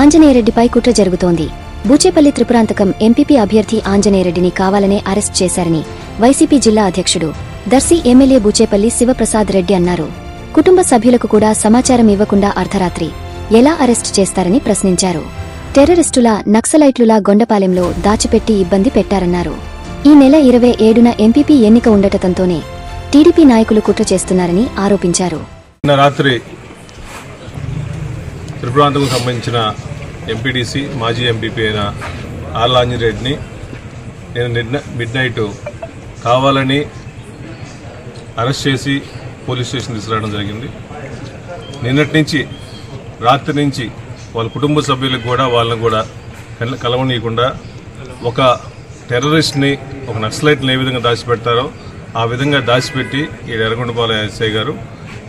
ఆంజనేయరెడ్డిపై కుట్ర జరుగుతోంది. బూచేపల్లి త్రిపురాంతకం ఎంపీపీ అభ్యర్థి ఆంజనేయరెడ్డిని కావాలనే అరెస్ట్ చేశారని వైసీపీ జిల్లా అధ్యక్షుడు దర్శి ఎమ్మెల్యే బూచేపల్లి శివప్రసాద్ రెడ్డి అన్నారు. కుటుంబ సభ్యులకు కూడా సమాచారం ఇవ్వకుండా అర్ధరాత్రి ఎలా అరెస్ట్ చేస్తారని ప్రశ్నించారు. టెర్రరిస్టుల నక్సలైట్లులా గొండపాలెంలో దాచిపెట్టి ఇబ్బంది పెట్టారన్నారు. ఈ నెల ఇరవై ఏడున ఎంపీపీ ఎన్నిక ఉండటంతోనే టీడీపీ నాయకులు కుట్ర చేస్తున్నారని ఆరోపించారు. రాత్రి త్రిపురాంతకు సంబంధించిన ఎంపీడీసీ మాజీ ఎంపీపీ అయిన ఆర్లాంజిరెడ్డిని నేను నిన్న మిడ్ నైట్ కావాలని అరెస్ట్ చేసి పోలీస్ స్టేషన్ తీసుకురావడం జరిగింది. నిన్నటి నుంచి రాత్రి నుంచి వాళ్ళ కుటుంబ సభ్యులకు కూడా వాళ్ళని కూడా కలవనీయకుండా ఒక టెర్రరిస్ట్ని ఒక నక్సలైట్ని ఏ విధంగా దాచిపెడతారో ఆ విధంగా దాచిపెట్టి ఈ ఎర్రగొండపాల ఎస్ఐ గారు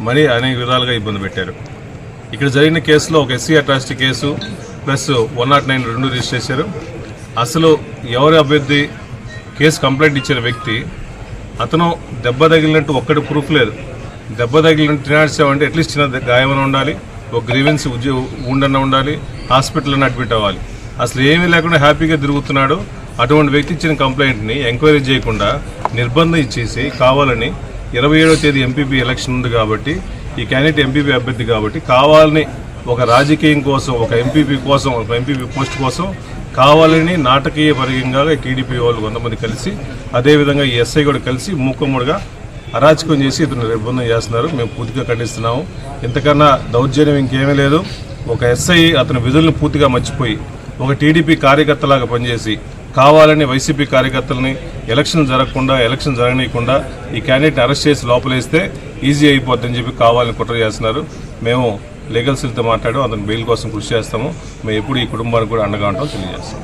మరీ అనేక విధాలుగా ఇబ్బంది పెట్టారు. ఇక్కడ జరిగిన కేసులో ఒక SC atrocity case plus one nought nine రెండు రిజిస్టర్ చేశారు. అసలు ఎవరి అభ్యర్థి కేసు కంప్లైంట్ ఇచ్చిన వ్యక్తి అతను దెబ్బ తగిలినట్టు ఒక్కటి ప్రూఫ్ లేదు. దెబ్బ తగిలినట్టు తినాడ్చావు అంటే అట్లీస్ట్ చిన్న గాయమని ఉండాలి ఒక గ్రీవెన్స్ ఉద్యోగ ఉండన్న ఉండాలి హాస్పిటల్లో అడ్మిట్ అవ్వాలి. అసలు ఏమీ లేకుండా హ్యాపీగా తిరుగుతున్నాడు. అటువంటి వ్యక్తి ఇచ్చిన కంప్లైంట్ని ఎంక్వైరీ చేయకుండా నిర్బంధం ఇచ్చేసి కావాలని ఇరవై ఏడో తేదీ ఎంపీపీ ఎలక్షన్ ఉంది కాబట్టి ఈ క్యాండిడేట్ ఎంపీపీ అభ్యర్థి కాబట్టి కావాలని ఒక రాజకీయం కోసం ఒక ఎంపీపీ కోసం ఒక ఎంపీపీ పోస్ట్ కోసం కావాలని నాటకీయ పరిగంగా టీడీపీ వాళ్ళు కొంతమంది కలిసి అదేవిధంగా ఈ ఎస్ఐ కూడా కలిసి మూకమ్ముడుగా అరాచకం చేసి ఇతను నిర్బంధం చేస్తున్నారు. మేము పూర్తిగా ఖండిస్తున్నాము. ఇంతకన్నా దౌర్జన్యం ఇంకేమీ లేదు. ఒక ఎస్ఐ అతని విధులను పూర్తిగా మర్చిపోయి ఒక టీడీపీ కార్యకర్తలాగా పనిచేసి కావాలని వైసీపీ కార్యకర్తలని ఎలక్షన్ జరగకుండా ఎలక్షన్ జరగనీయకుండా ఈ క్యాండిడేట్ని అరెస్ట్ చేసి లోపలేస్తే ఈజీ అయిపోద్దని చెప్పి కావాలని కుట్ర చేస్తున్నారు. మేము లీగల్ సెల్తో మాట్లాడి అతను బెయిల్ కోసం కృషి చేస్తాము. మేము ఎప్పుడు ఈ కుటుంబానికి కూడా అండగా ఉంటాం తెలియజేస్తాం.